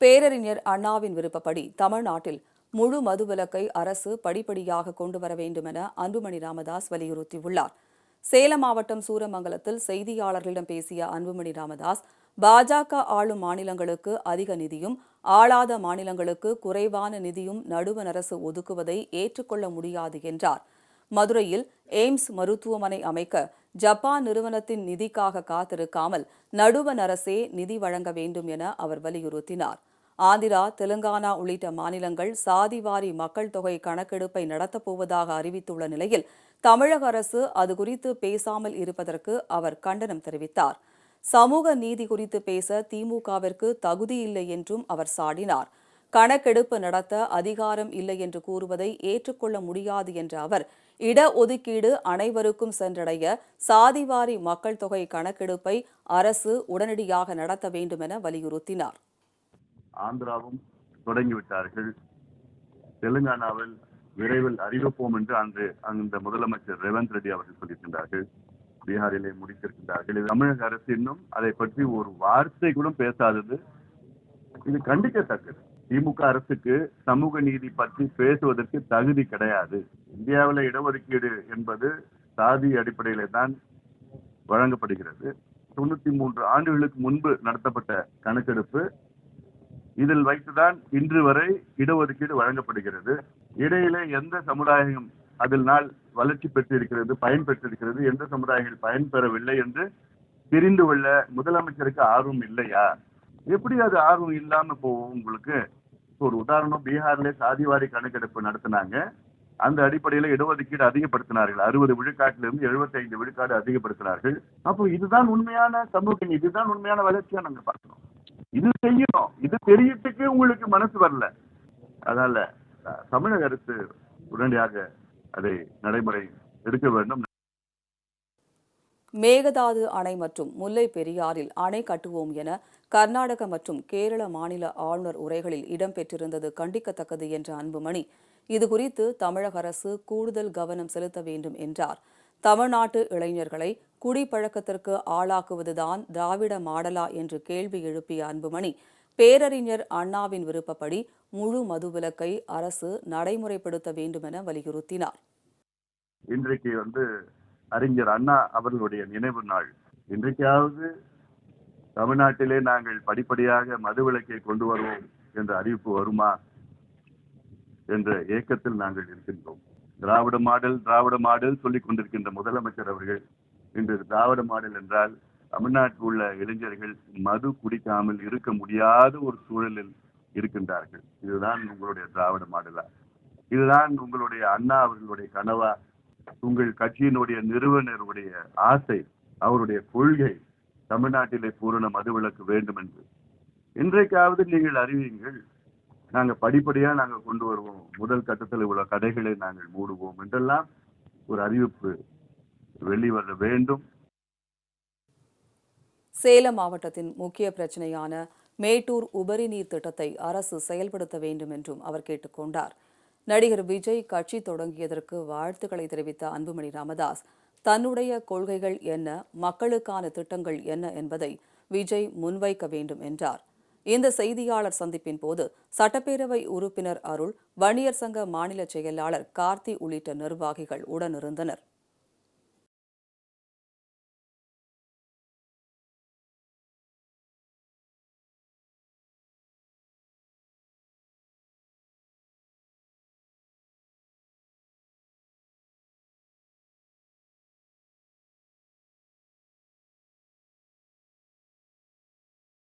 பேரறிஞர் அண்ணாவின் விருப்பப்படி தமிழ்நாட்டில் முழு மதுவிலக்கை அரசு படிப்படியாக கொண்டு வர வேண்டும் என அன்புமணி ராமதாஸ் வலியுறுத்தியுள்ளார். சேலம் மாவட்டம் சூரமங்கலத்தில் செய்தியாளர்களிடம் பேசிய அன்புமணி ராமதாஸ் பாஜக ஆளும் மாநிலங்களுக்கு அதிக நிதியும் ஆளாத மாநிலங்களுக்கு குறைவான நிதியும் நடுவண் அரசு ஒதுக்குவதை ஏற்றுக்கொள்ள முடியாது என்றார். மதுரையில் எய்ம்ஸ் மருத்துவமனை அமைக்க ஜப்பான் நிறுவனத்தின் நிதிக்காக காத்திருக்காமல் நடுவண் அரசே நிதி வழங்க வேண்டும் என அவர் வலியுறுத்தினார். ஆந்திரா தெலுங்கானா உள்ளிட்ட மாநிலங்கள் சாதிவாரி மக்கள் தொகை கணக்கெடுப்பை நடத்தப்போவதாக அறிவித்துள்ள நிலையில் தமிழக அரசு அது குறித்து பேசாமல் இருப்பதற்கு அவர் கண்டனம் தெரிவித்தார். சமூக நீதி குறித்து பேச திமுகவிற்கு தகுதியில்லை என்றும் அவர் சாடினார். கணக்கெடுப்பு நடத்த அதிகாரம் இல்லை என்று கூறுவதை ஏற்றுக்கொள்ள முடியாது என்ற அவர் இடஒதுக்கீடு அனைவருக்கும் சென்றடைய சாதிவாரி மக்கள் தொகை கணக்கெடுப்பை அரசு உடனடியாக நடத்த வேண்டுமென வலியுறுத்தினார். ஆந்திராவும் தொடங்கிவிட்டார்கள். தெலுங்கானாவில் விரைவில் அறிவிப்போம் என்று அன்று அந்த முதலமைச்சர் ரேவந்த் ரெட்டி அவர்கள் சொல்லியிருக்கின்றார்கள். பீகாரிலே முடித்திருக்கின்றார்கள். இது தமிழக அரசு இன்னும் அதை பற்றி ஒரு வார்த்தை கூட பேசாதது. இது கண்டிக்கத்தக்கது. திமுக அரசுக்கு சமூக நீதி பற்றி பேசுவதற்கு தகுதி கிடையாது. இந்தியாவில் இடஒதுக்கீடு என்பது சாதி அடிப்படையில தான் வழங்கப்படுகிறது. தொண்ணூத்தி மூன்று ஆண்டுகளுக்கு முன்பு நடத்தப்பட்ட கணக்கெடுப்பு இதில் வைத்துதான் இன்று வரை இடஒதுக்கீடு வழங்கப்படுகிறது. இடையிலே எந்த சமுதாயம் அதில் நாள் வளர்ச்சி பெற்றிருக்கிறது பயன் பெற்றிருக்கிறது எந்த சமுதாயங்கள் பயன்பெறவில்லை என்று தெரிந்து கொள்ள முதலமைச்சருக்கு ஆர்வம் இல்லையா? எப்படி அது ஆர்வம் இல்லாம போகும் உங்களுக்கு? ஒரு உதாரணம் பீகார்ல சாதிவாரி கணக்கெடுப்பு நடத்தினாங்க. அந்த அடிப்படையில இடஒதுக்கீடு அதிகப்படுத்தினார்கள். அறுபது விழுக்காட்டிலிருந்து எழுபத்தி ஐந்து விழுக்காடு அதிகப்படுத்தினார்கள். அப்போ இதுதான் உண்மையான சமூக இதுதான் உண்மையான வளர்ச்சியா நாங்க பார்க்கிறோம். இது செய்யணும். இது தெரியறதுக்கு உங்களுக்கு மனசு வரல. அதனால தமிழக அரசு உடனடியாக அதை நடைமுறை எடுக்க வேண்டும். மேகதாது அணை மற்றும் முல்லை பெரியாறில் அணை கட்டுவோம் என கர்நாடக மற்றும் கேரள மாநில ஆளுநர் உரைகளில் இடம்பெற்றிருந்தது கண்டிக்கத்தக்கது என்ற அன்புமணி. இதுகுறித்து தமிழக அரசு கூடுதல் கவனம் செலுத்த வேண்டும் என்றார். தமிழ்நாட்டு இளைஞர்களை குடிப்பழக்கத்திற்கு ஆளாக்குவதுதான் திராவிட மாடலா என்று கேள்வி எழுப்பிய அன்புமணி பேரறிஞர் அண்ணாவின் விருப்பப்படி முழு மதுவிலக்கை அரசு நடைமுறைப்படுத்த வேண்டுமென வலியுறுத்தினார். இன்றைக்கு வந்து அறிஞர் அண்ணா அவர்களுடைய நினைவு நாள். இன்றைக்காவது தமிழ்நாட்டிலே நாங்கள் படிப்படியாக மதுவிலக்கை கொண்டு வருவோம் என்ற அறிவிப்பு வருமா என்ற ஏக்கத்தில் நாங்கள் இருக்கின்றோம். திராவிட மாடல் திராவிட மாடல் சொல்லிக் கொண்டிருக்கின்ற முதலமைச்சர் அவர்கள் இன்று திராவிட மாடல் என்றால் தமிழ்நாட்டில் உள்ள இளைஞர்கள் மது குடிக்காமல் இருக்க முடியாத ஒரு சூழலில் இருக்கின்றார்கள். இதுதான் உங்களுடைய திராவிட மாடலா? இதுதான் உங்களுடைய அண்ணா அவர்களுடைய கனவா? உங்கள் கட்சியினுடைய நிறுவனருடைய ஆசை அவருடைய கொள்கை தமிழ்நாட்டிலே பூரண மதுவிலக்கு வேண்டும் என்று இன்றைக்காவது நீங்கள் அறிவியுங்கள் நாங்க படிப்படியா நாங்க கொண்டு வருவோம். முதல் கட்டத்தில் உள்ள கடைகளை நாங்கள் மூடுவோம் என்றெல்லாம் ஒரு அறிவிப்பு வெளிவர வேண்டும். சேலம் மாவட்டத்தின் முக்கிய பிரச்சனையான மேட்டூர் உபரி நீர் திட்டத்தை அரசு செயல்படுத்த வேண்டும் என்றும் அவர் கேட்டுக்கொண்டார். நடிகர் விஜய் கட்சி தொடங்கியதற்கு வாழ்த்துக்களை தெரிவித்த அன்புமணி ராமதாஸ் தன்னுடைய கொள்கைகள் என்ன மக்களுக்கான திட்டங்கள் என்ன என்பதை விஜய் முன்வைக்க வேண்டும் என்றார். இந்த செய்தியாளர் சந்திப்பின் போது சட்டப்பேரவை உறுப்பினர் அருள் வன்னியர் சங்க மாநில செயலாளர் கார்த்தி உள்ளிட்ட நிர்வாகிகள் உடனிருந்தனர்.